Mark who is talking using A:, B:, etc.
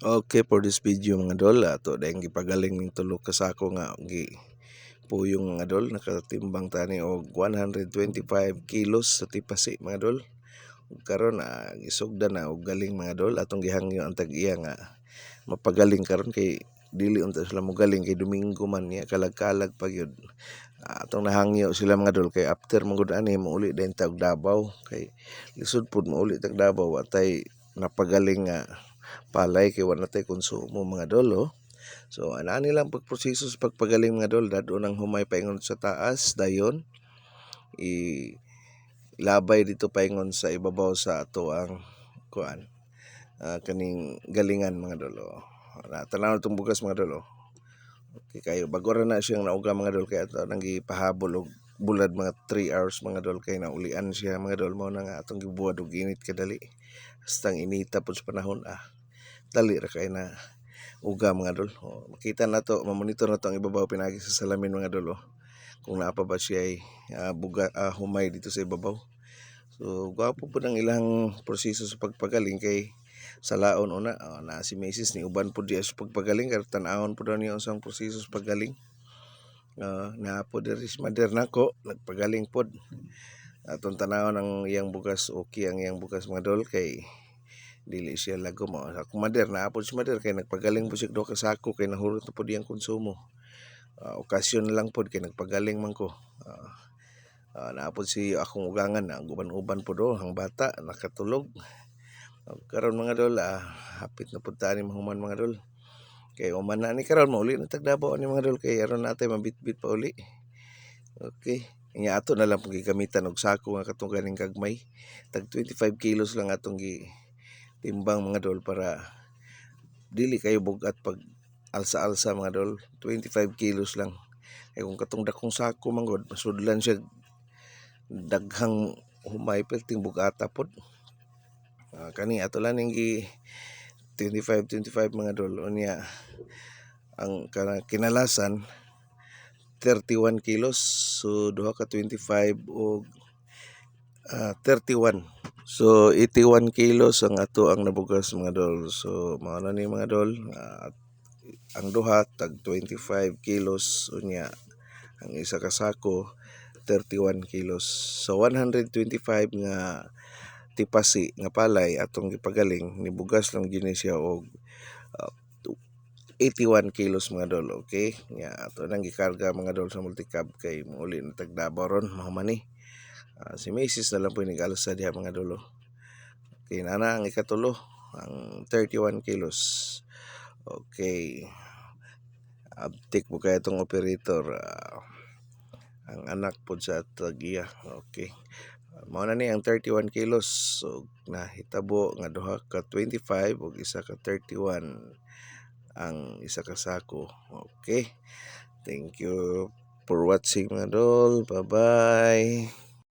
A: Okay, for this video mga dol, ato dahil gipagaling ning tulo ka sako nga gi puyong mga dol, nakatimbang tani og 125 kilos sa tipasi mga dol. Ug karon ah, gisugdan na og galing mga dol, atong gihangyo ang tag-iya nga mapagaling karon kay dili unta sila mo galing kay Domingo man niya kalag-kalag pa gyud. Ah, atong nahangyo sila mga dol kay after mangud ani mauli din tag Davao kay lisod pud mauli tag Davao watay napagaling nga palay kay wala tay konsumo mga dol oh. So ana nilang pagproseso sa pagpagaling mga dol dado nang humay paingon sa taas dayon i labay dito paingon sa ibabaw sa ato ang kuan ah, kaning galingan mga dol oh. Na tanaw tong bugas mga dol oh. Okay kayo bago ra na siyang nauga mga dol kay ato nang gipahabol og bulad mga 3 hours mga dol kay naulian siya mga dol mo na nga atong gibuwad og init kadali hasta ang inita pud sa panahon ah dali ra kay na uga mga dol. Oh, makita na to mamonitor na to ang ibabaw pinagi sa salamin mga dol oh. kung naa pa ba siya ay ah, buga, ah, humay dito sa ibabaw. So gwapo po ang ilang proseso sa pagpagaling kay sa laon una. Oh, na si Mrs. ni uban po diya sa pagpagaling kay tan-awon po daw niya unsang proseso sa paggaling. Uh, na po diri si mother nako nagpagaling pod atong tanawon ang iyang bugas okay ang iyang bugas mga dol kay dili siya lago mo. Ako mother na po si mother kay nagpagaling po siya ka sako kay nahurot na po diyang konsumo. Uh, okasyon na lang pod kay nagpagaling man ko. Uh, uh, naapod si akong ugangan na uban-uban po do ang bata nakatulog. Uh, karon mga dol ah, hapit na punta ni mahuman mga dol. Kay uman na ni karon mauli na tagdabaw ni mga dol kay aron natay mabitbit pa uli. Okay Inya ato na lang pong gigamitan og sako nga katong ganing gagmay. Tag 25 kilos lang atong gi timbang mga dol para dili kayo bugat pag alsa-alsa mga dol. 25 kilos lang. Kay kung katong dakong sako manggod, masudlan siya daghang humay perting bugata pod. Uh, kani ato lang ning gi 25 25 mga dol unya ang kinalasan 31 kilos so duha ka 25 og ah, 31 so 81 kilos ang ato ang nabugas mga dol. So mao na ni mga dol. Ah, ang duha tag 25 kilos. Unya ang isa ka sako 31 kilos. So 125 nga tipasi nga palay atong gipagaling nibugas lang gini siya og ah, 81 kilos mga dol okay? Nya ato nang gikarga mga dol sa multicab kay muli na tagdabaw ron mahumani uh, si Macy's na lang po nag-alas sa diha mga dolo okay nana ang ikatulo ang 31 kilos okay abtik po kaya itong operator uh, ang anak po sa tagiya okay mao na ni ang 31 kilos so nahitabo nga duha ka 25 ug isa ka 31 ang isa ka sako. Okay. Thank you for watching mga dol. Bye-bye.